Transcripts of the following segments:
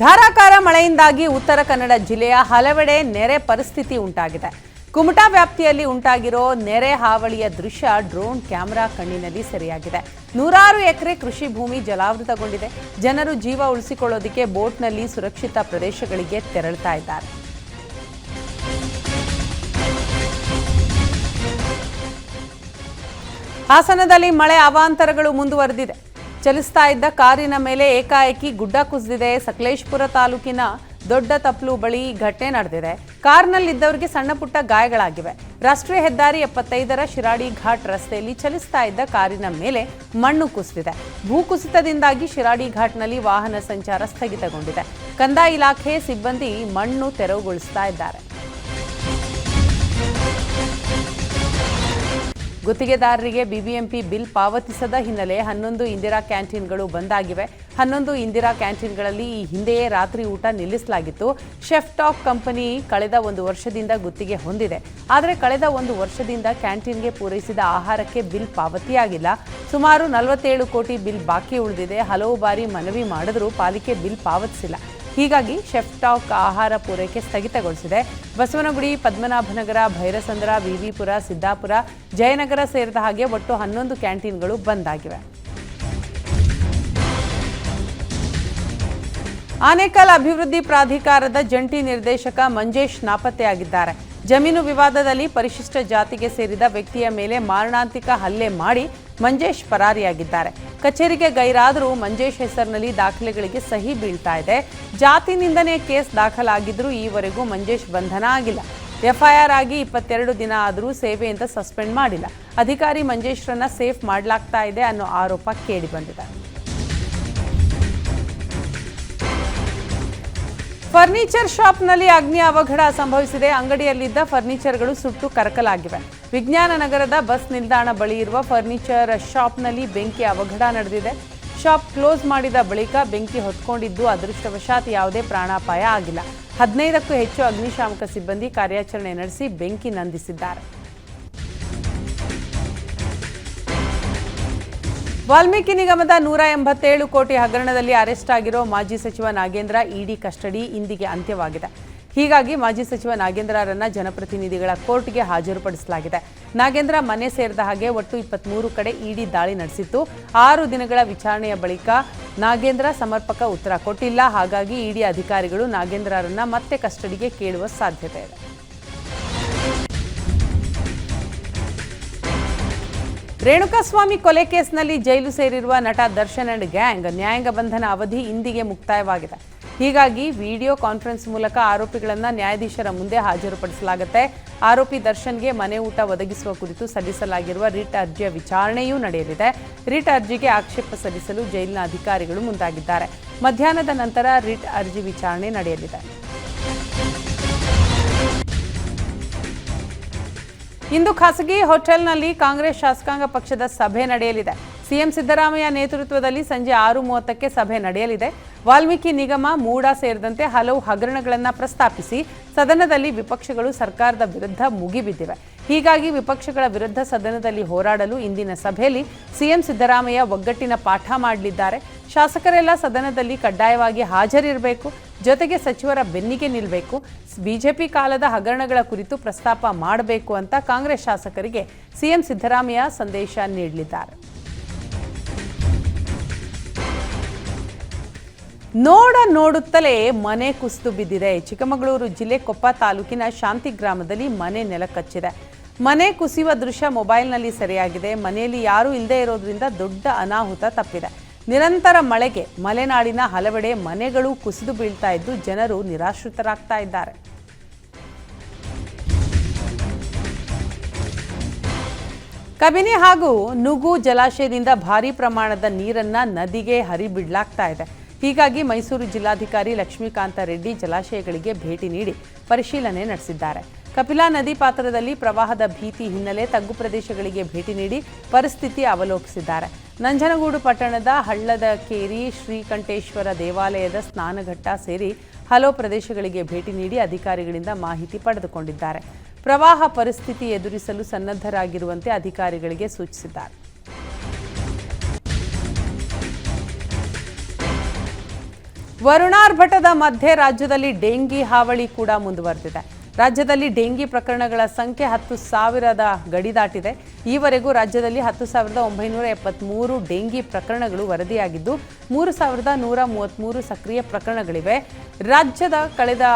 ಧಾರಾಕಾರ ಮಳೆಯಿಂದಾಗಿ ಉತ್ತರ ಕನ್ನಡ ಜಿಲ್ಲೆಯ ಹಲವೆಡೆ ನೆರೆ ಪರಿಸ್ಥಿತಿ ಉಂಟಾಗಿದೆ. ಕುಮಟಾ ವ್ಯಾಪ್ತಿಯಲ್ಲಿ ಉಂಟಾಗಿರೋ ನೆರೆ ಹಾವಳಿಯ ದೃಶ್ಯ ಡ್ರೋನ್ ಕ್ಯಾಮೆರಾ ಕಣ್ಣಿನಲ್ಲಿ ಸೆರೆಯಾಗಿದೆ. ನೂರಾರು ಎಕರೆ ಕೃಷಿ ಭೂಮಿ ಜಲಾವೃತಗೊಂಡಿದೆ. ಜನರು ಜೀವ ಉಳಿಸಿಕೊಳ್ಳೋದಕ್ಕೆ ಬೋಟ್ನಲ್ಲಿ ಸುರಕ್ಷಿತ ಪ್ರದೇಶಗಳಿಗೆ ತೆರಳ್ತಾ ಇದ್ದಾರೆ. ಹಾಸನದಲ್ಲಿ ಮಳೆ ಅವಾಂತರಗಳು ಮುಂದುವರೆದಿದೆ. ಚಲಿಸ್ತಾ ಇದ್ದ ಕಾರಿನ ಮೇಲೆ ಏಕಾಏಕಿ ಗುಡ್ಡ ಕುಸಿದಿದೆ. ಸಕಲೇಶ್ಪುರ ತಾಲೂಕಿನ ದೊಡ್ಡ ತಪ್ಲು ಬಳಿ ಘಟನೆ ನಡೆದಿದೆ. ಕಾರ್ನಲ್ಲಿದ್ದವರಿಗೆ ಸಣ್ಣ ಪುಟ್ಟ ಗಾಯಗಳಾಗಿವೆ. ರಾಷ್ಟ್ರೀಯ ಹೆದ್ದಾರಿ ಎಪ್ಪತ್ತೈದರ ಶಿರಾಡಿ ಘಾಟ್ ರಸ್ತೆಯಲ್ಲಿ ಚಲಿಸ್ತಾ ಇದ್ದ ಕಾರಿನ ಮೇಲೆ ಮಣ್ಣು ಕುಸಿದಿದೆ. ಭೂಕುಸಿತದಿಂದಾಗಿ ಶಿರಾಡಿ ಘಾಟ್ನಲ್ಲಿ ವಾಹನ ಸಂಚಾರ ಸ್ಥಗಿತಗೊಂಡಿದೆ. ಕಂದಾಯ ಇಲಾಖೆ ಸಿಬ್ಬಂದಿ ಮಣ್ಣು ತೆರವುಗೊಳಿಸ್ತಾ ಇದ್ದಾರೆ. ಗುತ್ತಿಗೆದಾರರಿಗೆ ಬಿಬಿಎಂಪಿ ಬಿಲ್ ಪಾವತಿಸದ ಹಿನ್ನೆಲೆ ಹನ್ನೊಂದು ಇಂದಿರಾ ಕ್ಯಾಂಟೀನ್ಗಳು ಬಂದ್ ಆಗಿವೆ ಹನ್ನೊಂದು ಇಂದಿರಾ ಕ್ಯಾಂಟೀನ್ಗಳಲ್ಲಿ ಈ ಹಿಂದೆಯೇ ರಾತ್ರಿ ಊಟ ನಿಲ್ಲಿಸಲಾಗಿತ್ತು. ಶೆಫ್ ಟಾಪ್ ಕಂಪನಿ ಕಳೆದ ಒಂದು ವರ್ಷದಿಂದ ಗುತ್ತಿಗೆ ಹೊಂದಿದೆ. ಆದರೆ ಕಳೆದ ಒಂದು ವರ್ಷದಿಂದ ಕ್ಯಾಂಟೀನ್ಗೆ ಪೂರೈಸಿದ ಆಹಾರಕ್ಕೆ ಬಿಲ್ ಪಾವತಿಯಾಗಿಲ್ಲ. ಸುಮಾರು ನಲವತ್ತೇಳು ಕೋಟಿ ಬಿಲ್ ಬಾಕಿ ಉಳಿದಿದೆ. ಹಲವು ಬಾರಿ ಮನವಿ ಮಾಡಿದರೂ ಪಾಲಿಕೆ ಬಿಲ್ ಪಾವತಿಸಿಲ್ಲ. ಹೀಗಾಗಿ ಶೆಫ್ ಟಾಕ್ ಆಹಾರ ಪೂರೈಕೆ ಸ್ಥಗಿತಗೊಳಿಸಿದೆ. ಬಸವನಗುಡಿ, ಪದ್ಮನಾಭನಗರ, ಭೈರಸಂದ್ರ, ವಿವಿಪುರ, ಸಿದ್ದಾಪುರ, ಜಯನಗರ ಸೇರಿದ ಹಾಗೆ ಒಟ್ಟು ಹನ್ನೊಂದು ಕ್ಯಾಂಟೀನ್ಗಳು ಬಂದ್ ಆಗಿವೆ ಆನೇಕಲ್ ಅಭಿವೃದ್ಧಿ ಪ್ರಾಧಿಕಾರದ ಜಂಟಿ ನಿರ್ದೇಶಕ ಮಂಜೇಶ್ ನಾಪತ್ತೆಯಾಗಿದ್ದಾರೆ. ಜಮೀನು ವಿವಾದದಲ್ಲಿ ಪರಿಶಿಷ್ಟ ಜಾತಿಗೆ ಸೇರಿದ ವ್ಯಕ್ತಿಯ ಮೇಲೆ ಮಾರಣಾಂತಿಕ ಹಲ್ಲೆ ಮಾಡಿ ಮಂಜೇಶ್ ಪರಾರಿಯಾಗಿದ್ದಾರೆ. ಕಚೇರಿಗೆ ಗೈರಾದರೂ ಮಂಜೇಶ್ ಹೆಸರಿನಲ್ಲಿ ದಾಖಲೆಗಳಿಗೆ ಸಹಿ ಬೀಳ್ತಾ ಇದೆ. ಜಾತಿ ನಿಂದನೆ ಕೇಸ್ ದಾಖಲಾಗಿದ್ದರೂ ಈವರೆಗೂ ಮಂಜೇಶ್ ಬಂಧನ ಆಗಿಲ್ಲ. ಎಫ್ಐಆರ್ ಆಗಿ ಇಪ್ಪತ್ತೆರಡು ದಿನ ಆದರೂ ಸೇವೆಯಿಂದ ಸಸ್ಪೆಂಡ್ ಮಾಡಿಲ್ಲ. ಅಧಿಕಾರಿ ಮಂಜೇಶ್ರನ್ನ ಸೇಫ್ ಮಾಡಲಾಗ್ತಾ ಇದೆ ಅನ್ನೋ ಆರೋಪ ಕೇಳಿಬಂದಿದೆ. ಫರ್ನಿಚರ್ ಶಾಪ್ನಲ್ಲಿ ಅಗ್ನಿ ಅವಘಡ ಸಂಭವಿಸಿದೆ. ಅಂಗಡಿಯಲ್ಲಿದ್ದ ಫರ್ನಿಚರ್ಗಳು ಸುಟ್ಟು ಕರಕಲಾಗಿವೆ. ವಿಜ್ಞಾನ ನಗರದ ಬಸ್ ನಿಲ್ದಾಣ ಬಳಿ ಇರುವ ಫರ್ನಿಚರ್ ಶಾಪ್ನಲ್ಲಿ ಬೆಂಕಿ ಅವಘಡ ನಡೆದಿದೆ. ಶಾಪ್ ಕ್ಲೋಸ್ ಮಾಡಿದ ಬಳಿಕ ಬೆಂಕಿ ಹೊತ್ಕೊಂಡಿದ್ದು ಅದೃಷ್ಟವಶಾತ್ ಯಾವುದೇ ಪ್ರಾಣಾಪಾಯ ಆಗಿಲ್ಲ. ಹದಿನೈದಕ್ಕೂ ಹೆಚ್ಚು ಅಗ್ನಿಶಾಮಕ ಸಿಬ್ಬಂದಿ ಕಾರ್ಯಾಚರಣೆ ನಡೆಸಿ ಬೆಂಕಿ ನಂದಿಸಿದ್ದಾರೆ. ವಾಲ್ಮೀಕಿ ನಿಗಮದ ನೂರ ಎಂಬತ್ತೇಳು ಕೋಟಿ ಹಗರಣದಲ್ಲಿ ಅರೆಸ್ಟ್ ಆಗಿರೋ ಮಾಜಿ ಸಚಿವ ನಾಗೇಂದ್ರ ಇಡಿ ಕಸ್ಟಡಿ ಇಂದಿಗೆ ಅಂತ್ಯವಾಗಿದೆ. ಹೀಗಾಗಿ ಮಾಜಿ ಸಚಿವ ನಾಗೇಂದ್ರರನ್ನ ಜನಪ್ರತಿನಿಧಿಗಳ ಕೋರ್ಟ್ಗೆ ಹಾಜರುಪಡಿಸಲಾಗಿದೆ. ನಾಗೇಂದ್ರ ಮನೆ ಸೇರಿದ ಹಾಗೆ ಒಟ್ಟು ಇಪ್ಪತ್ಮೂರು ಕಡೆ ಇಡಿ ದಾಳಿ ನಡೆಸಿತ್ತು. ಆರು ದಿನಗಳ ವಿಚಾರಣೆಯ ಬಳಿಕ ನಾಗೇಂದ್ರ ಸಮರ್ಪಕ ಉತ್ತರ ಕೊಟ್ಟಿಲ್ಲ. ಹಾಗಾಗಿ ಇಡಿ ಅಧಿಕಾರಿಗಳು ನಾಗೇಂದ್ರರನ್ನ ಮತ್ತೆ ಕಸ್ಟಡಿಗೆ ಕೇಳುವ ಸಾಧ್ಯತೆ ಇದೆ. ರೇಣುಕಾಸ್ವಾಮಿ ಕೊಲೆ ಕೇಸ್ನಲ್ಲಿ ಜೈಲು ಸೇರಿರುವ ನಟ ದರ್ಶನ್ ಅಂಡ್ ಗ್ಯಾಂಗ್ ನ್ಯಾಯಾಂಗ ಬಂಧನ ಅವಧಿ ಇಂದಿಗೆ ಮುಕ್ತಾಯವಾಗಿದೆ. ಹೀಗಾಗಿ ವಿಡಿಯೋ ಕಾನ್ಫರೆನ್ಸ್ ಮೂಲಕ ಆರೋಪಿಗಳನ್ನು ನ್ಯಾಯಾಧೀಶರ ಮುಂದೆ ಹಾಜರುಪಡಿಸಲಾಗುತ್ತೆ. ಆರೋಪಿ ದರ್ಶನ್ಗೆ ಮನೆ ಊಟ ಒದಗಿಸುವ ಕುರಿತು ಸಲ್ಲಿಸಲಾಗಿರುವ ರಿಟ್ ಅರ್ಜಿಯ ವಿಚಾರಣೆಯೂ ನಡೆಯಲಿದೆ. ರಿಟ್ ಅರ್ಜಿಗೆ ಆಕ್ಷೇಪ ಸಲ್ಲಿಸಲು ಜೈಲಿನ ಅಧಿಕಾರಿಗಳು ಮುಂದಾಗಿದ್ದಾರೆ. ಮಧ್ಯಾಹ್ನದ ನಂತರ ರಿಟ್ ಅರ್ಜಿ ವಿಚಾರಣೆ ನಡೆಯಲಿದೆ. ಇಂದು ಖಾಸಗಿ ಹೋಟೆಲ್ನಲ್ಲಿ ಕಾಂಗ್ರೆಸ್ ಶಾಸಕಾಂಗ ಪಕ್ಷದ ಸಭೆ ನಡೆಯಲಿದೆ. ಸಿಎಂ ಸಿದ್ದರಾಮಯ್ಯ ನೇತೃತ್ವದಲ್ಲಿ ಸಂಜೆ ಆರು ಮೂವತ್ತಕ್ಕೆ ಸಭೆ ನಡೆಯಲಿದೆ. ವಾಲ್ಮೀಕಿ ನಿಗಮ, ಮೂಡಾ ಸೇರಿದಂತೆ ಹಲವು ಹಗರಣಗಳನ್ನು ಪ್ರಸ್ತಾಪಿಸಿ ಸದನದಲ್ಲಿ ವಿಪಕ್ಷಗಳು ಸರ್ಕಾರದ ವಿರುದ್ಧ ಮುಗಿಬಿದ್ದಿವೆ. ಹೀಗಾಗಿ ವಿಪಕ್ಷಗಳ ವಿರುದ್ಧ ಸದನದಲ್ಲಿ ಹೋರಾಡಲು ಇಂದಿನ ಸಭೆಯಲ್ಲಿ ಸಿಎಂ ಸಿದ್ದರಾಮಯ್ಯ ಒಗ್ಗಟ್ಟಿನ ಪಾಠ ಮಾಡಲಿದ್ದಾರೆ. ಶಾಸಕರೆಲ್ಲ ಸದನದಲ್ಲಿ ಕಡ್ಡಾಯವಾಗಿ ಹಾಜರಿರಬೇಕು. ಜೊತೆಗೆ ಸಚಿವರ ಬೆನ್ನಿಗೆ ನಿಲ್ಲಬೇಕು ಬಿಜೆಪಿ ಕಾಲದ ಹಗರಣಗಳ ಕುರಿತು ಪ್ರಸ್ತಾಪ ಮಾಡಬೇಕು ಅಂತ ಕಾಂಗ್ರೆಸ್ ಶಾಸಕರಿಗೆ ಸಿಎಂ ಸಿದ್ದರಾಮಯ್ಯ ಸಂದೇಶ ನೀಡಲಿದ್ದಾರೆ. ನೋಡ ನೋಡುತ್ತಲೇ ಮನೆ ಕುಸಿದು ಬಿದ್ದಿದೆ. ಚಿಕ್ಕಮಗಳೂರು ಜಿಲ್ಲೆ ಕೊಪ್ಪ ತಾಲೂಕಿನ ಶಾಂತಿ ಗ್ರಾಮದಲ್ಲಿ ಮನೆ ನೆಲಕಚ್ಚಿದೆ ಮನೆ ಕುಸಿಯುವ ದೃಶ್ಯ ಮೊಬೈಲ್ನಲ್ಲಿ ಸೆರೆಯಾಗಿದೆ. ಮನೆಯಲ್ಲಿ ಯಾರೂ ಇಲ್ಲದೇ ಇರೋದ್ರಿಂದ ದೊಡ್ಡ ಅನಾಹುತ ತಪ್ಪಿದೆ. ನಿರಂತರ ಮಳೆಗೆ ಮಲೆನಾಡಿನ ಹಲವೆಡೆ ಮನೆಗಳು ಕುಸಿದು ಬೀಳ್ತಾ ಇದ್ದು ಜನರು ನಿರಾಶ್ರಿತರಾಗ್ತಾ ಇದ್ದಾರೆ. ಕಬಿನಿ ಹಾಗೂ ನುಗು ಜಲಾಶಯದಿಂದ ಭಾರೀ ಪ್ರಮಾಣದ ನೀರನ್ನ ನದಿಗೆ ಹರಿಬಿಡ್ಲಾಗ್ತಾ ಇದೆ. ಹೀಗಾಗಿ ಮೈಸೂರು ಜಿಲ್ಲಾಧಿಕಾರಿ ಲಕ್ಷ್ಮೀಕಾಂತ ರೆಡ್ಡಿ ಜಲಾಶಯಗಳಿಗೆ ಭೇಟಿ ನೀಡಿ ಪರಿಶೀಲನೆ ನಡೆಸಿದ್ದಾರೆ. ಕಪಿಲಾ ನದಿ ಪಾತ್ರದಲ್ಲಿ ಪ್ರವಾಹದ ಭೀತಿ ಹಿನ್ನೆಲೆ ತಗ್ಗು ಪ್ರದೇಶಗಳಿಗೆ ಭೇಟಿ ನೀಡಿ ಪರಿಸ್ಥಿತಿ ಅವಲೋಕಿಸಿದ್ದಾರೆ. ನಂಜನಗೂಡು ಪಟ್ಟಣದ ಹಳ್ಳದ ಕೇರಿ ಶ್ರೀಕಂಠೇಶ್ವರ ದೇವಾಲಯದ ಸ್ನಾನಘಟ್ಟ ಸೇರಿ ಹಲವು ಪ್ರದೇಶಗಳಿಗೆ ಭೇಟಿ ನೀಡಿ ಅಧಿಕಾರಿಗಳಿಂದ ಮಾಹಿತಿ ಪಡೆದುಕೊಂಡಿದ್ದಾರೆ. ಪ್ರವಾಹ ಪರಿಸ್ಥಿತಿ ಎದುರಿಸಲು ಸನ್ನದ್ಧರಾಗಿರುವಂತೆ ಅಧಿಕಾರಿಗಳಿಗೆ ಸೂಚಿಸಿದ್ದಾರೆ. ವರುಣಾರ್ಭಟದ ಮಧ್ಯೆ ರಾಜ್ಯದಲ್ಲಿ ಡೆಂಗಿ ಹಾವಳಿ ಕೂಡ ಮುಂದುವರೆದಿದೆ. ರಾಜ್ಯದಲ್ಲಿ ಡೆಂಗಿ ಪ್ರಕರಣಗಳ ಸಂಖ್ಯೆ ಹತ್ತು ಸಾವಿರದ ಗಡಿ ದಾಟಿದೆ. ಈವರೆಗೂ ರಾಜ್ಯದಲ್ಲಿ ಹತ್ತು ಸಾವಿರದ ಒಂಬೈನೂರ ಎಪ್ಪತ್ತ್ಮೂರು ಡೆಂಗಿ ಪ್ರಕರಣಗಳು ವರದಿಯಾಗಿದ್ದು, ಮೂರು ಸಾವಿರದ ನೂರ ಮೂವತ್ತ್ಮೂರು ಸಕ್ರಿಯ ಪ್ರಕರಣಗಳಿವೆ. ರಾಜ್ಯದ ಕಳೆದ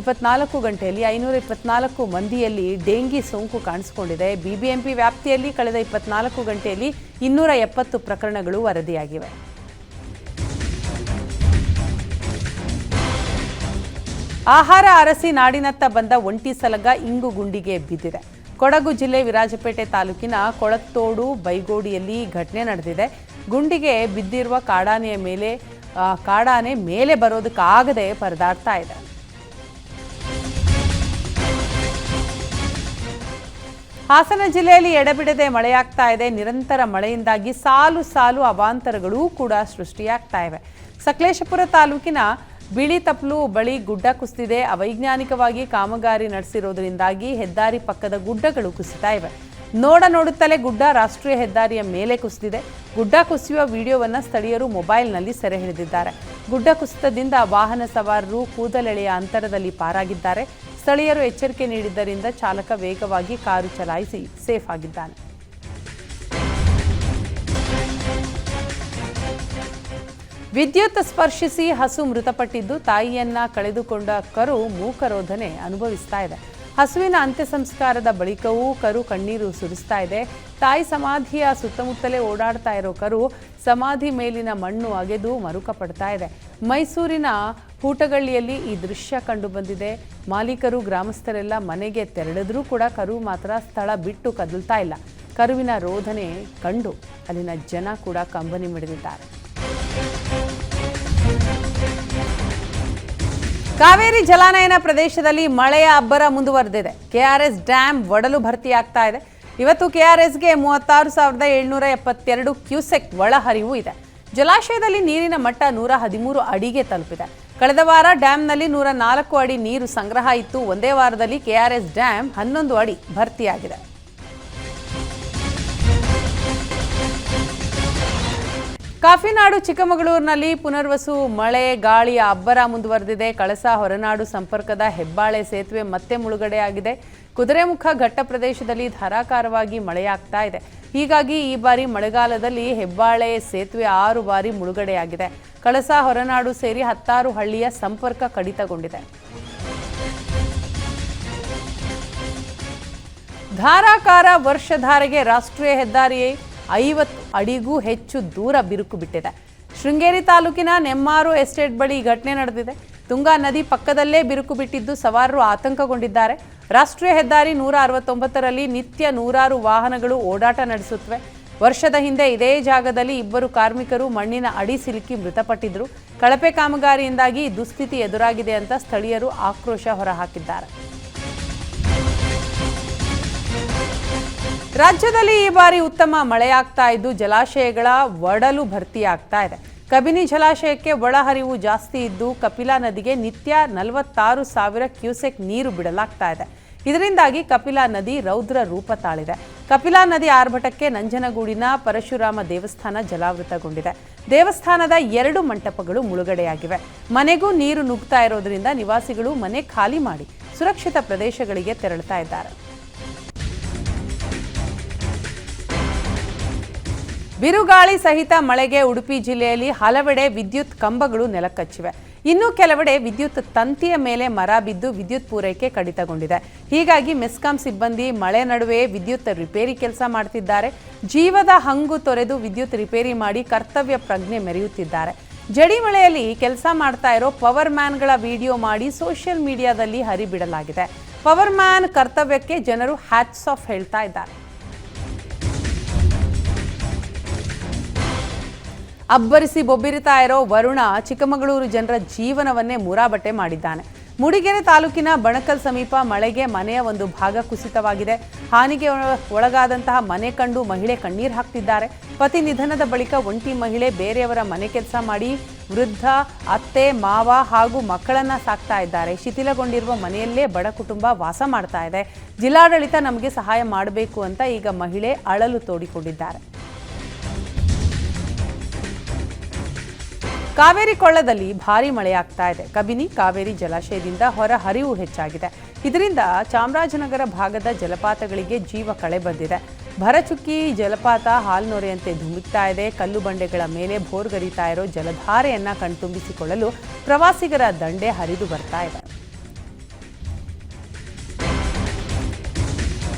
ಇಪ್ಪತ್ನಾಲ್ಕು ಗಂಟೆಯಲ್ಲಿ ಐನೂರ ಇಪ್ಪತ್ನಾಲ್ಕು ಮಂದಿಯಲ್ಲಿ ಡೆಂಗಿ ಸೋಂಕು ಕಾಣಿಸಿಕೊಂಡಿದೆ. ಬಿಬಿಎಂಪಿ ವ್ಯಾಪ್ತಿಯಲ್ಲಿ ಕಳೆದ ಇಪ್ಪತ್ನಾಲ್ಕು ಗಂಟೆಯಲ್ಲಿ ಇನ್ನೂರ ಎಪ್ಪತ್ತು ಪ್ರಕರಣಗಳು ವರದಿಯಾಗಿವೆ. ಆಹಾರ ಅರಸಿ ನಾಡಿನತ್ತ ಬಂದ ಒಂಟಿ ಸಲಗ ಇಂಗು ಗುಂಡಿಗೆ ಬಿದ್ದಿದೆ. ಕೊಡಗು ಜಿಲ್ಲೆ ವಿರಾಜಪೇಟೆ ತಾಲೂಕಿನ ಕೊಳತ್ತೋಡು ಬೈಗೋಡಿಯಲ್ಲಿ ಘಟನೆ ನಡೆದಿದೆ. ಗುಂಡಿಗೆ ಬಿದ್ದಿರುವ ಕಾಡಾನೆಯ ಮೇಲೆ ಕಾಡಾನೆ ಮೇಲೆ ಬರೋದಕ್ಕಾಗದೆ ಪರದಾಡ್ತಾ ಇದೆ. ಹಾಸನ ಜಿಲ್ಲೆಯಲ್ಲಿ ಎಡಬಿಡದೆ ಮಳೆಯಾಗ್ತಾ ಇದೆ. ನಿರಂತರ ಮಳೆಯಿಂದಾಗಿ ಸಾಲು ಸಾಲು ಅವಾಂತರಗಳು ಕೂಡ ಸೃಷ್ಟಿಯಾಗ್ತಾ ಇವೆ. ಸಕಲೇಶಪುರ ತಾಲೂಕಿನ ಬಿಳಿ ತಪ್ಲು ಬಳಿ ಗುಡ್ಡ ಕುಸಿದಿದೆ. ಅವೈಜ್ಞಾನಿಕವಾಗಿ ಕಾಮಗಾರಿ ನಡೆಸಿರೋದ್ರಿಂದಾಗಿ ಹೆದ್ದಾರಿ ಪಕ್ಕದ ಗುಡ್ಡಗಳು ಕುಸಿತಾ ಇವೆ. ನೋಡ ನೋಡುತ್ತಲೇ ಗುಡ್ಡ ರಾಷ್ಟ್ರೀಯ ಹೆದ್ದಾರಿಯ ಮೇಲೆ ಕುಸಿದಿದೆ. ಗುಡ್ಡ ಕುಸಿಯುವ ವಿಡಿಯೋವನ್ನು ಸ್ಥಳೀಯರು ಮೊಬೈಲ್ನಲ್ಲಿ ಸೆರೆ ಹಿಡಿದಿದ್ದಾರೆ. ಗುಡ್ಡ ಕುಸಿತದಿಂದ ವಾಹನ ಸವಾರರು ಕೂದಲೆಳೆಯ ಅಂತರದಲ್ಲಿ ಪಾರಾಗಿದ್ದಾರೆ. ಸ್ಥಳೀಯರು ಎಚ್ಚರಿಕೆ ನೀಡಿದ್ದರಿಂದ ಚಾಲಕ ವೇಗವಾಗಿ ಕಾರು ಚಲಾಯಿಸಿ ಸೇಫ್ ಆಗಿದ್ದಾನೆ. ವಿದ್ಯುತ್ ಸ್ಪರ್ಶಿಸಿ ಹಸು ಮೃತಪಟ್ಟಿದ್ದು ತಾಯಿಯನ್ನ ಕಳೆದುಕೊಂಡ ಕರು ಮೂಕರೋಧನೆ ಅನುಭವಿಸ್ತಾ ಇದೆ. ಹಸುವಿನ ಅಂತ್ಯ ಸಂಸ್ಕಾರದ ಬಳಿಕವೂ ಕರು ಕಣ್ಣೀರು ಸುರಿಸ್ತಾ ಇದೆ. ತಾಯಿ ಸಮಾಧಿಯ ಸುತ್ತಮುತ್ತಲೇ ಓಡಾಡ್ತಾ ಇರೋ ಕರು ಸಮಾಧಿ ಮೇಲಿನ ಮಣ್ಣು ಅಗೆದು ಮರುಕ ಪಡ್ತಾ ಇದೆ. ಮೈಸೂರಿನ ಕೂಟಗಳ್ಳಿಯಲ್ಲಿ ಈ ದೃಶ್ಯ ಕಂಡು ಬಂದಿದೆ ಮಾಲೀಕರು ಗ್ರಾಮಸ್ಥರೆಲ್ಲ ಮನೆಗೆ ತೆರಳಿದ್ರೂ ಕೂಡ ಕರು ಮಾತ್ರ ಸ್ಥಳ ಬಿಟ್ಟು ಕದಲ್ತಾ ಇಲ್ಲ. ಕರುವಿನ ರೋಧನೆ ಕಂಡು ಅಲ್ಲಿನ ಜನ ಕೂಡ ಕಂಬನಿ ಮಿಡಿದಿದ್ದಾರೆ. ಕಾವೇರಿ ಜಲಾನಯನ ಪ್ರದೇಶದಲ್ಲಿ ಮಳೆಯ ಅಬ್ಬರ ಮುಂದುವರೆದಿದೆ. ಕೆಆರ್ಎಸ್ ಡ್ಯಾಮ್ ಒಡಲು ಭರ್ತಿಯಾಗ್ತಾ ಇದೆ. ಇವತ್ತು ಕೆಆರ್ಎಸ್ಗೆ ಮೂವತ್ತಾರು ಸಾವಿರದ ಏಳ್ನೂರ ಎಪ್ಪತ್ತೆರಡು ಕ್ಯೂಸೆಕ್ ಒಳಹರಿವು ಇದೆ. ಜಲಾಶಯದಲ್ಲಿ ನೀರಿನ ಮಟ್ಟ ನೂರ ಹದಿಮೂರು ಅಡಿಗೆ ತಲುಪಿದೆ. ಕಳೆದ ವಾರ ಡ್ಯಾಂನಲ್ಲಿ ನೂರ ನಾಲ್ಕು ಅಡಿ ನೀರು ಸಂಗ್ರಹ ಇತ್ತು. ಒಂದೇ ವಾರದಲ್ಲಿ ಕೆಆರ್ಎಸ್ ಡ್ಯಾಮ್ ಹನ್ನೊಂದು ಅಡಿ ಭರ್ತಿಯಾಗಿದೆ. ಕಾಫಿನಾಡು ಚಿಕ್ಕಮಗಳೂರಿನಲ್ಲಿ ಪುನರ್ವಸು, ಮಳೆ, ಗಾಳಿಯ ಅಬ್ಬರ ಮುಂದುವರೆದಿದೆ. ಕಳಸ ಹೊರನಾಡು ಸಂಪರ್ಕದ ಹೆಬ್ಬಾಳೆ ಸೇತುವೆ ಮತ್ತೆ ಮುಳುಗಡೆಯಾಗಿದೆ. ಕುದುರೆಮುಖ ಘಟ್ಟ ಪ್ರದೇಶದಲ್ಲಿ ಧಾರಾಕಾರವಾಗಿ ಮಳೆಯಾಗ್ತಾ ಇದೆ. ಹೀಗಾಗಿ ಈ ಬಾರಿ ಮಳೆಗಾಲದಲ್ಲಿ ಹೆಬ್ಬಾಳೆ ಸೇತುವೆ ಆರು ಬಾರಿ ಮುಳುಗಡೆಯಾಗಿದೆ. ಕಳಸ ಹೊರನಾಡು ಸೇರಿ ಹತ್ತಾರು ಹಳ್ಳಿಯ ಸಂಪರ್ಕ ಕಡಿತಗೊಂಡಿದೆ. ಧಾರಾಕಾರ ವರ್ಷಧಾರೆಗೆ ರಾಷ್ಟ್ರೀಯ ಹೆದ್ದಾರಿ ಐವತ್ತು ಅಡಿಗೂ ಹೆಚ್ಚು ದೂರ ಬಿರುಕು ಬಿಟ್ಟಿದೆ. ಶೃಂಗೇರಿ ತಾಲೂಕಿನ ನೆಮ್ಮಾರು ಎಸ್ಟೇಟ್ ಬಳಿ ಈ ಘಟನೆ ನಡೆದಿದೆ. ತುಂಗಾ ನದಿ ಪಕ್ಕದಲ್ಲೇ ಬಿರುಕು ಬಿಟ್ಟಿದ್ದು ಸವಾರರು ಆತಂಕಗೊಂಡಿದ್ದಾರೆ. ರಾಷ್ಟ್ರೀಯ ಹೆದ್ದಾರಿ ನೂರ ಅರವತ್ತೊಂಬತ್ತರಲ್ಲಿ ನಿತ್ಯ ನೂರಾರು ವಾಹನಗಳು ಓಡಾಟ ನಡೆಸುತ್ತವೆ. ವರ್ಷದ ಹಿಂದೆ ಇದೇ ಜಾಗದಲ್ಲಿ ಇಬ್ಬರು ಕಾರ್ಮಿಕರು ಮಣ್ಣಿನ ಅಡಿ ಸಿಲುಕಿ ಮೃತಪಟ್ಟಿದ್ದರು ಕಳಪೆ ಕಾಮಗಾರಿಯಿಂದಾಗಿ ದುಸ್ಥಿತಿ ಎದುರಾಗಿದೆ ಅಂತ ಸ್ಥಳೀಯರು ಆಕ್ರೋಶ ಹೊರಹಾಕಿದ್ದಾರೆ. ರಾಜ್ಯದಲ್ಲಿ ಈ ಬಾರಿ ಉತ್ತಮ ಮಳೆಯಾಗ್ತಾ ಇದ್ದು ಜಲಾಶಯಗಳ ಒಡಲು ಭರ್ತಿಯಾಗ್ತಾ ಇದೆ. ಕಬಿನಿ ಜಲಾಶಯಕ್ಕೆ ಒಳಹರಿವು ಜಾಸ್ತಿ ಇದ್ದು ಕಪಿಲಾ ನದಿಗೆ ನಿತ್ಯ ನಲವತ್ತಾರು ಸಾವಿರ ಕ್ಯೂಸೆಕ್ ನೀರು ಬಿಡಲಾಗ್ತಾ ಇದೆ. ಇದರಿಂದಾಗಿ ಕಪಿಲಾ ನದಿ ರೌದ್ರ ರೂಪ ತಾಳಿದೆ. ಕಪಿಲಾ ನದಿ ಆರ್ಭಟಕ್ಕೆ ನಂಜನಗೂಡಿನ ಪರಶುರಾಮ ದೇವಸ್ಥಾನ ಜಲಾವೃತಗೊಂಡಿದೆ. ದೇವಸ್ಥಾನದ ಎರಡು ಮಂಟಪಗಳು ಮುಳುಗಡೆಯಾಗಿವೆ. ಮನೆಗೂ ನೀರು ನುಗ್ತಾ ಇರೋದ್ರಿಂದ ನಿವಾಸಿಗಳು ಮನೆ ಖಾಲಿ ಮಾಡಿ ಸುರಕ್ಷಿತ ಪ್ರದೇಶಗಳಿಗೆ ತೆರಳುತ್ತಾ ಇದ್ದಾರೆ. ಬಿರುಗಾಳಿ ಸಹಿತ ಮಳೆಗೆ ಉಡುಪಿ ಜಿಲ್ಲೆಯಲ್ಲಿ ಹಲವೆಡೆ ವಿದ್ಯುತ್ ಕಂಬಗಳು ನೆಲಕಚ್ಚಿವೆ. ಇನ್ನು ಕೆಲವೆಡೆ ವಿದ್ಯುತ್ ತಂತಿಯ ಮೇಲೆ ಮರ ಬಿದ್ದು ವಿದ್ಯುತ್ ಪೂರೈಕೆ ಕಡಿತಗೊಂಡಿದೆ. ಹೀಗಾಗಿ ಮೆಸ್ಕಾಂ ಸಿಬ್ಬಂದಿ ಮಳೆ ನಡುವೆ ವಿದ್ಯುತ್ ರಿಪೇರಿ ಕೆಲಸ ಮಾಡ್ತಿದ್ದಾರೆ. ಜೀವದ ಹಂಗು ತೊರೆದು ವಿದ್ಯುತ್ ರಿಪೇರಿ ಮಾಡಿ ಕರ್ತವ್ಯ ಪ್ರಜ್ಞೆ ಮೆರೆಯುತ್ತಿದ್ದಾರೆ. ಜಡಿ ಮಳೆಯಲ್ಲಿ ಕೆಲಸ ಮಾಡ್ತಾ ಇರೋ ಪವರ್ ಮ್ಯಾನ್ಗಳ ವಿಡಿಯೋ ಮಾಡಿ ಸೋಷಿಯಲ್ ಮೀಡಿಯಾದಲ್ಲಿ ಹರಿಬಿಡಲಾಗಿದೆ. ಪವರ್ ಮ್ಯಾನ್ ಕರ್ತವ್ಯಕ್ಕೆ ಜನರು ಹ್ಯಾಟ್ಸ್ ಆಫ್ ಹೇಳ್ತಾ ಇದ್ದಾರೆ. ಅಬ್ಬರಿಸಿ ಬೊಬ್ಬಿರಿತಾ ಇರೋ ವರುಣ ಚಿಕ್ಕಮಗಳೂರು ಜನರ ಜೀವನವನ್ನೇ ಮುರಾಬಟ್ಟೆ ಮಾಡಿದ್ದಾನೆ. ಮೂಡಿಗೆರೆ ತಾಲೂಕಿನ ಬಣಕಲ್ ಸಮೀಪ ಮಳೆಗೆ ಮನೆಯ ಒಂದು ಭಾಗ ಕುಸಿತವಾಗಿದೆ. ಹಾನಿಗೆ ಒಳಗಾದಂತಹ ಮನೆ ಕಂಡು ಮಹಿಳೆ ಕಣ್ಣೀರು ಹಾಕ್ತಿದ್ದಾರೆ. ಪತಿ ನಿಧನದ ಬಳಿಕ ಒಂಟಿ ಮಹಿಳೆ ಬೇರೆಯವರ ಮನೆ ಕೆಲಸ ಮಾಡಿ ವೃದ್ಧ, ಅತ್ತೆ, ಮಾವ ಹಾಗೂ ಮಕ್ಕಳನ್ನ ಸಾಕ್ತಾ ಇದ್ದಾರೆ. ಶಿಥಿಲಗೊಂಡಿರುವ ಮನೆಯಲ್ಲೇ ಬಡ ಕುಟುಂಬ ವಾಸ ಮಾಡ್ತಾ ಇದೆ. ಜಿಲ್ಲಾಡಳಿತ ನಮಗೆ ಸಹಾಯ ಮಾಡಬೇಕು ಅಂತ ಈಗ ಮಹಿಳೆ ಅಳಲು ತೋಡಿಕೊಂಡಿದ್ದಾರೆ. ಕಾವೇರಿ ಕೊಳ್ಳದಲ್ಲಿ ಭಾರಿ ಮಳೆಯಾಗ್ತಾ ಇದೆ. ಕಬಿನಿ, ಕಾವೇರಿ ಜಲಾಶಯದಿಂದ ಹೊರ ಹರಿವು ಹೆಚ್ಚಾಗಿದೆ. ಇದರಿಂದ ಚಾಮರಾಜನಗರ ಭಾಗದ ಜಲಪಾತಗಳಿಗೆ ಜೀವ ಕಳೆ ಬಂದಿದೆ. ಭರಚುಕ್ಕಿ ಜಲಪಾತ ಹಾಲ್ನೊರೆಯಂತೆ ಧುಮುಕ್ತಾ ಇದೆ. ಕಲ್ಲು ಬಂಡೆಗಳ ಮೇಲೆ ಭೋರ್ಗರಿತಾ ಇರೋ ಜಲಧಾರೆಯನ್ನ ಕಣ್ತುಂಬಿಸಿಕೊಳ್ಳಲು ಪ್ರವಾಸಿಗರ ದಂಡೆ ಹರಿದು ಬರ್ತಾ ಇದೆ.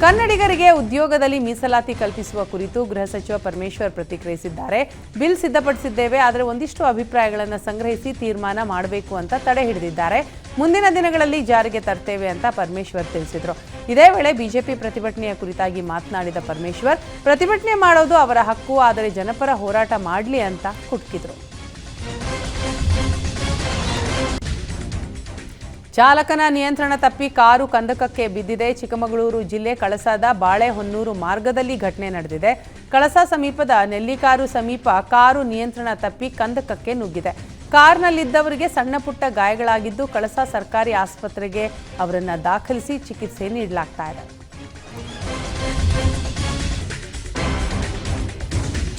ಕನ್ನಡಿಗರಿಗೆ ಉದ್ಯೋಗದಲ್ಲಿ ಮೀಸಲಾತಿ ಕಲ್ಪಿಸುವ ಕುರಿತು ಗೃಹ ಸಚಿವ ಪರಮೇಶ್ವರ್ ಪ್ರತಿಕ್ರಿಯಿಸಿದ್ದಾರೆ. ಬಿಲ್ ಸಿದ್ಧಪಡಿಸಿದ್ದೇವೆ, ಆದರೆ ಒಂದಿಷ್ಟು ಅಭಿಪ್ರಾಯಗಳನ್ನು ಸಂಗ್ರಹಿಸಿ ತೀರ್ಮಾನ ಮಾಡಬೇಕು ಅಂತ ತಡೆ ಹಿಡಿದಿದ್ದಾರೆ. ಮುಂದಿನ ದಿನಗಳಲ್ಲಿ ಜಾರಿಗೆ ತರ್ತೇವೆ ಅಂತ ಪರಮೇಶ್ವರ್ ತಿಳಿಸಿದರು. ಇದೇ ವೇಳೆ ಬಿಜೆಪಿ ಪ್ರತಿಭಟನೆಯ ಕುರಿತಾಗಿ ಮಾತನಾಡಿದ ಪರಮೇಶ್ವರ್, ಪ್ರತಿಭಟನೆ ಮಾಡೋದು ಅವರ ಹಕ್ಕು, ಆದರೆ ಜನಪರ ಹೋರಾಟ ಮಾಡಲಿ ಅಂತ ಕುಟ್ಕಿದ್ರು. ಚಾಲಕನ ನಿಯಂತ್ರಣ ತಪ್ಪಿ ಕಾರು ಕಂದಕಕ್ಕೆ ಬಿದ್ದಿದೆ. ಚಿಕ್ಕಮಗಳೂರು ಜಿಲ್ಲೆ ಕಳಸಾದ ಬಾಳೆಹೊನ್ನೂರು ಮಾರ್ಗದಲ್ಲಿ ಘಟನೆ ನಡೆದಿದೆ. ಕಳಸಾ ಸಮೀಪದ ನೆಲ್ಲಿಕಾರು ಸಮೀಪ ಕಾರು ನಿಯಂತ್ರಣ ತಪ್ಪಿ ಕಂದಕಕ್ಕೆ ನುಗ್ಗಿದೆ. ಕಾರ್ನಲ್ಲಿದ್ದವರಿಗೆ ಸಣ್ಣ ಪುಟ್ಟ ಗಾಯಗಳಾಗಿದ್ದು ಕಳಸಾ ಸರ್ಕಾರಿ ಆಸ್ಪತ್ರೆಗೆ ಅವರನ್ನು ದಾಖಲಿಸಿ ಚಿಕಿತ್ಸೆ ನೀಡಲಾಗ್ತಾ ಇದೆ.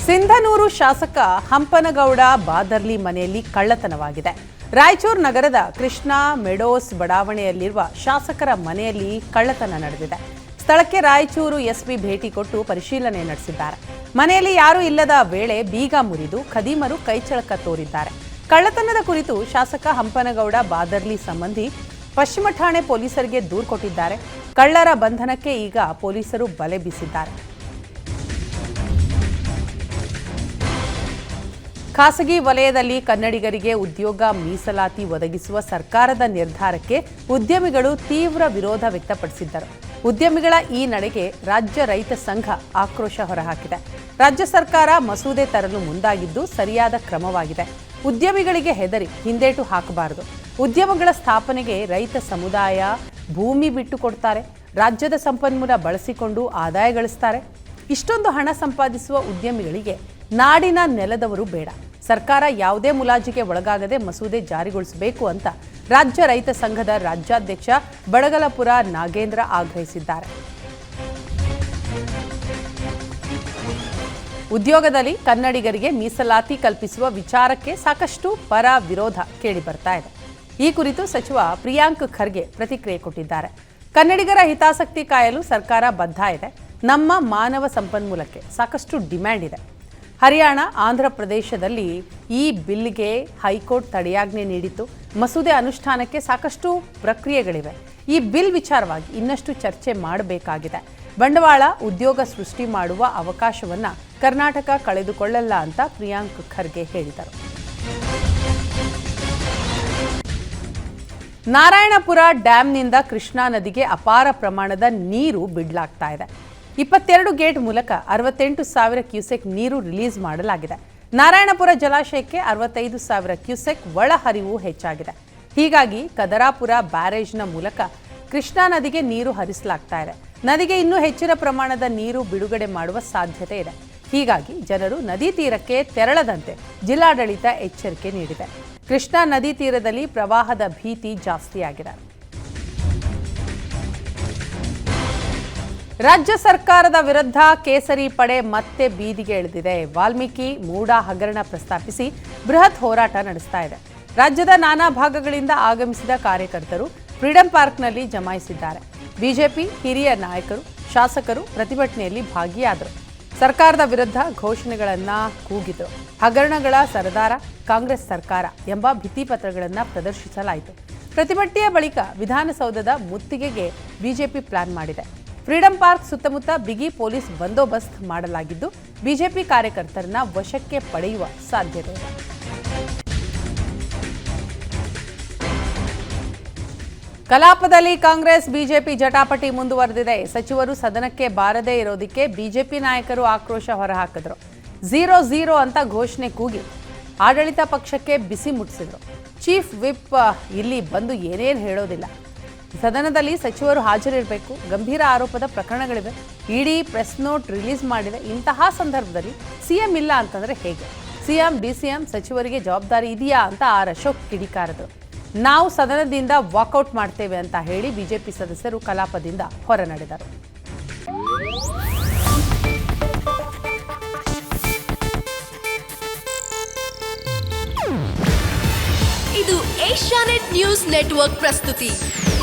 ಸಿಂಧನೂರು ಶಾಸಕ ಹಂಪನಗೌಡ ಬಾದರ್ಲಿ ಮನೆಯಲ್ಲಿ ಕಳ್ಳತನವಾಗಿದೆ. ರಾಯಚೂರು ನಗರದ ಕೃಷ್ಣ ಮೆಡೋಸ್ ಬಡಾವಣೆಯಲ್ಲಿರುವ ಶಾಸಕರ ಮನೆಯಲ್ಲಿ ಕಳ್ಳತನ ನಡೆದಿದೆ. ಸ್ಥಳಕ್ಕೆ ರಾಯಚೂರು ಎಸ್ಪಿ ಭೇಟಿ ಕೊಟ್ಟು ಪರಿಶೀಲನೆ ನಡೆಸಿದ್ದಾರೆ. ಮನೆಯಲ್ಲಿ ಯಾರೂ ಇಲ್ಲದ ವೇಳೆ ಬೀಗ ಮುರಿದು ಖದೀಮರು ಕೈಚಳಕ ತೋರಿದ್ದಾರೆ. ಕಳ್ಳತನದ ಕುರಿತು ಶಾಸಕ ಹಂಪನಗೌಡ ಬಾದರ್ಲಿ ಸಂಬಂಧಿ ಪಶ್ಚಿಮ ಠಾಣೆ ಪೊಲೀಸರಿಗೆ ದೂರು ಕೊಟ್ಟಿದ್ದಾರೆ. ಕಳ್ಳರ ಬಂಧನಕ್ಕೆ ಈಗ ಪೊಲೀಸರು ಬಲೆ ಬೀಸಿದ್ದಾರೆ. ಖಾಸಗಿ ವಲಯದಲ್ಲಿ ಕನ್ನಡಿಗರಿಗೆ ಉದ್ಯೋಗ ಮೀಸಲಾತಿ ಒದಗಿಸುವ ಸರ್ಕಾರದ ನಿರ್ಧಾರಕ್ಕೆ ಉದ್ಯಮಿಗಳು ತೀವ್ರ ವಿರೋಧ ವ್ಯಕ್ತಪಡಿಸಿದ್ದರು. ಉದ್ಯಮಿಗಳ ಈ ನಡೆಗೆ ರಾಜ್ಯ ರೈತ ಸಂಘ ಆಕ್ರೋಶ ಹೊರಹಾಕಿದೆ. ರಾಜ್ಯ ಸರ್ಕಾರ ಮಸೂದೆ ತರಲು ಮುಂದಾಗಿದ್ದು ಸರಿಯಾದ ಕ್ರಮವಾಗಿದೆ. ಉದ್ಯಮಿಗಳಿಗೆ ಹೆದರಿ ಹಿಂದೇಟು ಹಾಕಬಾರದು. ಉದ್ಯಮಗಳ ಸ್ಥಾಪನೆಗೆ ರೈತ ಸಮುದಾಯ ಭೂಮಿ ಬಿಟ್ಟುಕೊಡ್ತಾರೆ ರಾಜ್ಯದ ಸಂಪನ್ಮೂಲ ಬಳಸಿಕೊಂಡು ಆದಾಯ ಗಳಿಸ್ತಾರೆ. ಇಷ್ಟೊಂದು ಹಣ ಸಂಪಾದಿಸುವ ಉದ್ಯಮಿಗಳಿಗೆ ನಾಡಿನ ನೆಲದವರು ಬೇಡ. ಸರ್ಕಾರ ಯಾವುದೇ ಮುಲಾಜಿಗೆ ಒಳಗಾಗದೆ ಮಸೂದೆ ಜಾರಿಗೊಳಿಸಬೇಕು ಅಂತ ರಾಜ್ಯ ರೈತ ಸಂಘದ ರಾಜ್ಯಾಧ್ಯಕ್ಷ ಬಡಗಲಪುರ ನಾಗೇಂದ್ರ ಆಗ್ರಹಿಸಿದ್ದಾರೆ. ಉದ್ಯೋಗದಲ್ಲಿ ಕನ್ನಡಿಗರಿಗೆ ಮೀಸಲಾತಿ ಕಲ್ಪಿಸುವ ವಿಚಾರಕ್ಕೆ ಸಾಕಷ್ಟು ಪರ ವಿರೋಧ ಕೇಳಿಬರ್ತಾ ಇದೆ. ಈ ಕುರಿತು ಸಚಿವ ಪ್ರಿಯಾಂಕ್ ಖರ್ಗೆ ಪ್ರತಿಕ್ರಿಯೆ ಕೊಟ್ಟಿದ್ದಾರೆ. ಕನ್ನಡಿಗರ ಹಿತಾಸಕ್ತಿ ಕಾಯಲು ಸರ್ಕಾರ ಬದ್ಧ ಇದೆ. ನಮ್ಮ ಮಾನವ ಸಂಪನ್ಮೂಲಕ್ಕೆ ಸಾಕಷ್ಟು ಡಿಮ್ಯಾಂಡ್ ಇದೆ. ಹರಿಯಾಣ, ಆಂಧ್ರ ಪ್ರದೇಶದಲ್ಲಿ ಈ ಬಿಲ್ಗೆ ಹೈಕೋರ್ಟ್ ತಡೆಯಾಜ್ಞೆ ನೀಡಿತ್ತು. ಮಸೂದೆ ಅನುಷ್ಠಾನಕ್ಕೆ ಸಾಕಷ್ಟು ಪ್ರಕ್ರಿಯೆಗಳಿವೆ. ಈ ಬಿಲ್ ವಿಚಾರವಾಗಿ ಇನ್ನಷ್ಟು ಚರ್ಚೆ ಮಾಡಬೇಕಾಗಿದೆ. ಬಂಡವಾಳ ಉದ್ಯೋಗ ಸೃಷ್ಟಿ ಮಾಡುವ ಅವಕಾಶವನ್ನು ಕರ್ನಾಟಕ ಕಳೆದುಕೊಳ್ಳಲ್ಲ ಅಂತ ಪ್ರಿಯಾಂಕ್ ಖರ್ಗೆ ಹೇಳಿದರು. ನಾರಾಯಣಪುರ ಡ್ಯಾಂನಿಂದ ಕೃಷ್ಣಾ ನದಿಗೆ ಅಪಾರ ಪ್ರಮಾಣದ ನೀರು ಬಿಡ್ಲಾಗ್ತಾ ಇದೆ. ಇಪ್ಪತ್ತೆರಡು ಗೇಟ್ ಮೂಲಕ ಅರವತ್ತೆಂಟು ಸಾವಿರ ಕ್ಯೂಸೆಕ್ ನೀರು ರಿಲೀಸ್ ಮಾಡಲಾಗಿದೆ. ನಾರಾಯಣಪುರ ಜಲಾಶಯಕ್ಕೆ ಅರವತ್ತೈದು ಸಾವಿರ ಕ್ಯೂಸೆಕ್ ಒಳಹರಿವು ಹೆಚ್ಚಾಗಿದೆ. ಹೀಗಾಗಿ ಕದರಾಪುರ ಬ್ಯಾರೇಜ್ನ ಮೂಲಕ ಕೃಷ್ಣಾ ನದಿಗೆ ನೀರು ಹರಿಸಲಾಗ್ತಾ ಇದೆ. ನದಿಗೆ ಇನ್ನೂ ಹೆಚ್ಚಿನ ಪ್ರಮಾಣದ ನೀರು ಬಿಡುಗಡೆ ಮಾಡುವ ಸಾಧ್ಯತೆ ಇದೆ. ಹೀಗಾಗಿ ಜನರು ನದಿ ತೀರಕ್ಕೆ ತೆರಳದಂತೆ ಜಿಲ್ಲಾಡಳಿತ ಎಚ್ಚರಿಕೆ ನೀಡಿದೆ. ಕೃಷ್ಣಾ ನದಿ ತೀರದಲ್ಲಿ ಪ್ರವಾಹದ ಭೀತಿ ಜಾಸ್ತಿಯಾಗಿದೆ. ರಾಜ್ಯ ಸರ್ಕಾರದ ವಿರುದ್ಧ ಕೇಸರಿ ಪಡೆ ಮತ್ತೆ ಬೀದಿಗೆ ಇಳಿದಿದೆ. ವಾಲ್ಮೀಕಿ ಮೂಡ ಹಗರಣ ಪ್ರಸ್ತಾಪಿಸಿ ಬೃಹತ್ ಹೋರಾಟ ನಡೆಸ್ತಾ ಇದೆ. ರಾಜ್ಯದ ನಾನಾ ಭಾಗಗಳಿಂದ ಆಗಮಿಸಿದ ಕಾರ್ಯಕರ್ತರು ಫ್ರೀಡಂ ಪಾರ್ಕ್ನಲ್ಲಿ ಜಮಾಯಿಸಿದ್ದಾರೆ. ಬಿಜೆಪಿ ಹಿರಿಯ ನಾಯಕರು, ಶಾಸಕರು ಪ್ರತಿಭಟನೆಯಲ್ಲಿ ಭಾಗಿಯಾದರು. ಸರ್ಕಾರದ ವಿರುದ್ಧ ಘೋಷಣೆಗಳನ್ನ ಕೂಗಿದರು. ಹಗರಣಗಳ ಸರದಾರ ಕಾಂಗ್ರೆಸ್ ಸರ್ಕಾರ ಎಂಬ ಭಿತ್ತಿಪತ್ರಗಳನ್ನು ಪ್ರದರ್ಶಿಸಲಾಯಿತು. ಪ್ರತಿಭಟನೆಯ ಬಳಿಕ ವಿಧಾನಸೌಧದ ಮುತ್ತಿಗೆಗೆ ಬಿಜೆಪಿ ಪ್ಲಾನ್ ಮಾಡಿದೆ. ಫ್ರೀಡಂ ಪಾರ್ಕ್ ಸುತ್ತಮುತ್ತ ಬಿಗಿ ಪೊಲೀಸ್ ಬಂದೋಬಸ್ತ್ ಮಾಡಲಾಗಿದ್ದು, ಬಿಜೆಪಿ ಕಾರ್ಯಕರ್ತರನ್ನ ವಶಕ್ಕೆ ಪಡೆಯುವ ಸಾಧ್ಯತೆ ಇದೆ. ಕಲಾಪದಲ್ಲಿ ಕಾಂಗ್ರೆಸ್, ಬಿಜೆಪಿ ಜಟಾಪಟಿ ಮುಂದುವರೆದಿದೆ. ಸಚಿವರು ಸದನಕ್ಕೆ ಬಾರದೇ ಇರೋದಕ್ಕೆ ಬಿಜೆಪಿ ನಾಯಕರು ಆಕ್ರೋಶ ಹೊರಹಾಕಿದ್ರು. ಝೀರೋ ಝೀರೋ ಅಂತ ಘೋಷಣೆ ಕೂಗಿ ಆಡಳಿತ ಪಕ್ಷಕ್ಕೆ ಬಿಸಿ ಮುಟ್ಟಿಸಿದ್ರು. ಚೀಫ್ ವಿಪ್ ಇಲ್ಲಿ ಬಂದು ಏನೇನು ಹೇಳೋದಿಲ್ಲ. ಸದನದಲ್ಲಿ ಸಚಿವರು ಹಾಜರಿರಬೇಕು. ಗಂಭೀರ ಆರೋಪದ ಪ್ರಕರಣಗಳಿವೆ. ಇಡೀ ಪ್ರೆಸ್ ನೋಟ್ ರಿಲೀಸ್ ಮಾಡಿದೆ. ಇಂತಹ ಸಂದರ್ಭದಲ್ಲಿ ಸಿಎಂ ಇಲ್ಲ ಅಂತಂದ್ರೆ ಹೇಗೆ? ಸಿಎಂ, ಡಿಸಿಎಂ ಸಚಿವರಿಗೆ ಜವಾಬ್ದಾರಿ ಇದೆಯಾ ಅಂತ ಆರ್ ಅಶೋಕ್ ಕಿಡಿಕಾರದರು ನಾವು ಸದನದಿಂದ ವಾಕೌಟ್ ಮಾಡ್ತೇವೆ ಅಂತ ಹೇಳಿ ಬಿಜೆಪಿ ಸದಸ್ಯರು ಕಲಾಪದಿಂದ ಹೊರ ನಡೆದರು ಏಷ್ಯಾನೆಟ್ ನ್ಯೂಸ್ ನೆಟ್ವರ್ಕ್ ಪ್ರಸ್ತುತಿ.